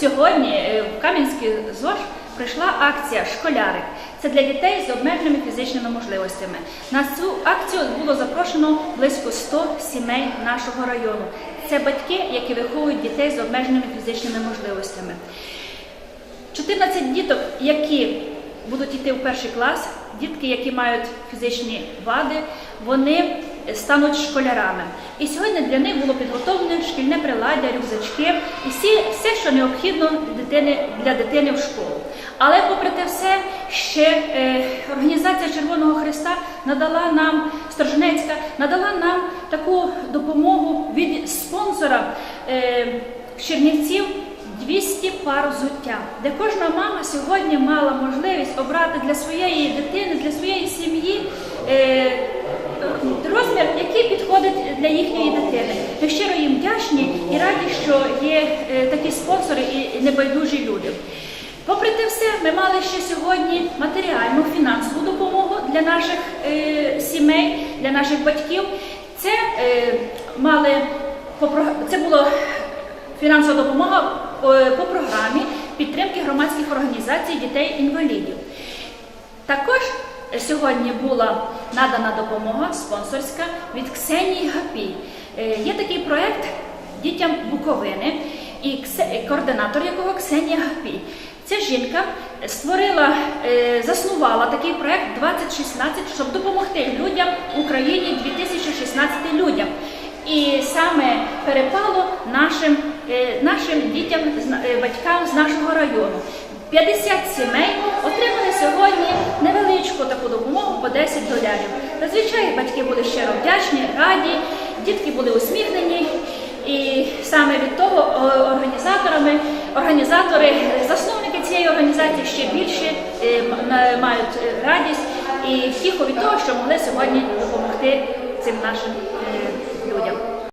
Сьогодні е, в Кам'янський ЗОЖ прийшла акція Школярик. Це для дітей з обмеженими фізичними можливостями. На цю акцію було запрошено близько 100 сімей нашого району. Це батьки, які виховують дітей з обмеженими фізичними можливостями. 14 діток, які будуть йти в перший клас, дітки, які мають фізичні вади, вони стануть школярами. І сьогодні для них було підготовлене шкільне приладдя, рюкзачки і всі, все, що необхідно дитини, для дитини в школу. Але попри те все, ще е, організація Червоного Христа надала нам, Сторженецька, надала нам таку допомогу від спонсора е, Чернівців 200 пар взуття, де кожна мама сьогодні мала можливість обрати для своєї дитини, для своєї сім'ї е, який підходить для їхньої дитини. Ми щиро їм вдячні і раді, що є е, такі спонсори і небайдужі люди. Попри те все, ми мали ще сьогодні матеріальну фінансову допомогу для наших е, сімей, для наших батьків. Це е, мали це було фінансова допомога е, по програмі підтримки громадських організацій дітей-інвалідів. Також сьогодні була надана допомога спонсорська від Ксенії Гапій. Е, Є такий проект дітям Буковини, і координатор якого Ксенія Гапій. Ця жінка створила, е, заснувала такий проект 2016, щоб допомогти людям Україні 2016 людям. І саме перепало нашим, е, нашим дітям, е, батькам з нашого району. 50 сімей отримали сьогодні невеличку таку допомогу по 10 долярів. Зазвичай батьки були щиро вдячні, раді, дітки були усміхнені. І саме від того організаторами, організатори, засновники цієї організації ще більше е, мають радість і втіху від того, що могли сьогодні допомогти цим нашим е,